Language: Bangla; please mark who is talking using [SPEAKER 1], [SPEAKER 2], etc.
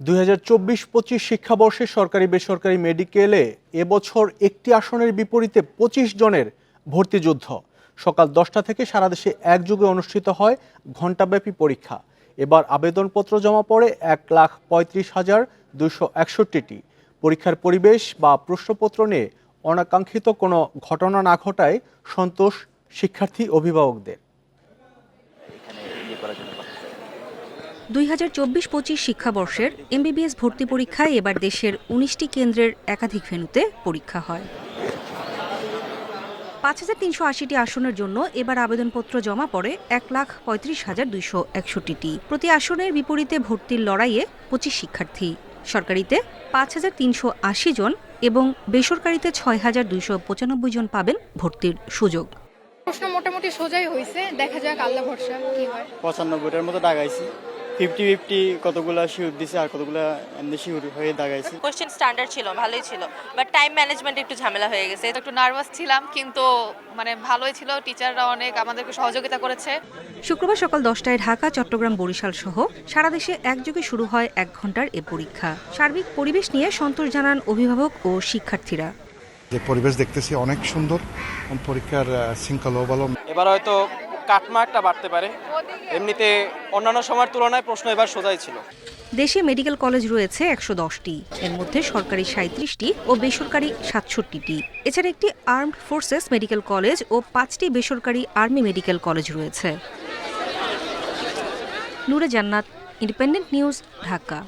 [SPEAKER 1] দুই হাজার চব্বিশ পঁচিশ শিক্ষাবর্ষে সরকারি বেসরকারি মেডিকেলে এবছর একটি আসনের বিপরীতে পঁচিশ জনের ভর্তি যুদ্ধ। সকাল দশটা থেকে সারা দেশে একযোগে অনুষ্ঠিত হয় ঘণ্টাব্যাপী পরীক্ষা। এবার আবেদনপত্র জমা পড়ে এক লাখ পঁয়ত্রিশ হাজার দুশো একষট্টিটি। পরীক্ষার পরিবেশ বা প্রশ্নপত্র নিয়ে অনাকাঙ্ক্ষিত কোনো ঘটনা না ঘটায় সন্তোষ শিক্ষার্থী অভিভাবকদের
[SPEAKER 2] দুই হাজার চব্বিশ পঁচিশ শিক্ষাবর্ষের এমবিবিএস ভর্তি পরীক্ষায় এবার দেশের উনিশটি কেন্দ্রের একাধিক ভেন্যুতে পরীক্ষা হয়। পাঁচ হাজার তিনশো আশিটি আসনের জন্য এবার আবেদনপত্র জমা পড়ে এক লাখ পঁয়ত্রিশ হাজার দুইশো একষট্টিটি। প্রতি আসনের বিপরীতে ভর্তির লড়াইয়ে পঁচিশ শিক্ষার্থী। সরকারিতে পাঁচ হাজার তিনশো আশি জন এবং বেসরকারিতে ছয় হাজার দুইশো পঁচানব্বই জন পাবেন ভর্তির সুযোগ।
[SPEAKER 3] প্রশ্ন মোটামুটি সোজাই হয়েছে দেখা যাক আল্লাহ ভরসা কি হয়।
[SPEAKER 4] পঁচানব্বইটার মতো দাগাইছি ফিফটি ফিফটি কতগুলা শিউর দিছে আর কতগুলা এমনি শিউর হয়ে দাগাইছি?
[SPEAKER 5] কোশ্চেন স্ট্যান্ডার্ড ছিল ভালোই ছিল। বাট টাইম ম্যানেজমেন্ট একটু ঝামেলা হয়ে গেছে।
[SPEAKER 6] একটু নার্ভাস ছিলাম কিন্তু মানে ভালোই ছিল। টিচাররা অনেক আমাদেরকে সহযোগিতা করেছে।
[SPEAKER 2] শুক্রবার সকাল দশটায় ঢাকা চট্টগ্রাম বরিশাল সহ সারা দেশে একযোগে শুরু হয় এক ঘণ্টার এ পরীক্ষা। সার্বিক পরিবেশ নিয়ে সন্তোষ জানান অভিভাবক ও শিক্ষার্থীরা।
[SPEAKER 7] যে পরিবেশ দেখতেছি অনেক সুন্দর। পরীক্ষার আহ, শৃঙ্খলাও
[SPEAKER 8] এবার হয়তো কাটমার্কটা বাড়তে পারে। এমনিতে অন্যান্য সময়ের তুলনায় প্রশ্ন এবার সোজাই ছিল।
[SPEAKER 2] দেশে মেডিকেল কলেজ রয়েছে একশো দশটি। এর মধ্যে সরকারি সাঁত্রিশটি ও বেসরকারি সাতষট্টিটি। এছাড়া একটি আর্মড ফোর্সেস মেডিকেল কলেজ ও পাঁচটি বেসরকারি আর্মি মেডিকেল কলেজ রয়েছে। নূরে জান্নাত ইন্ডিপেন্ডেন্ট নিউজ ঢাকা।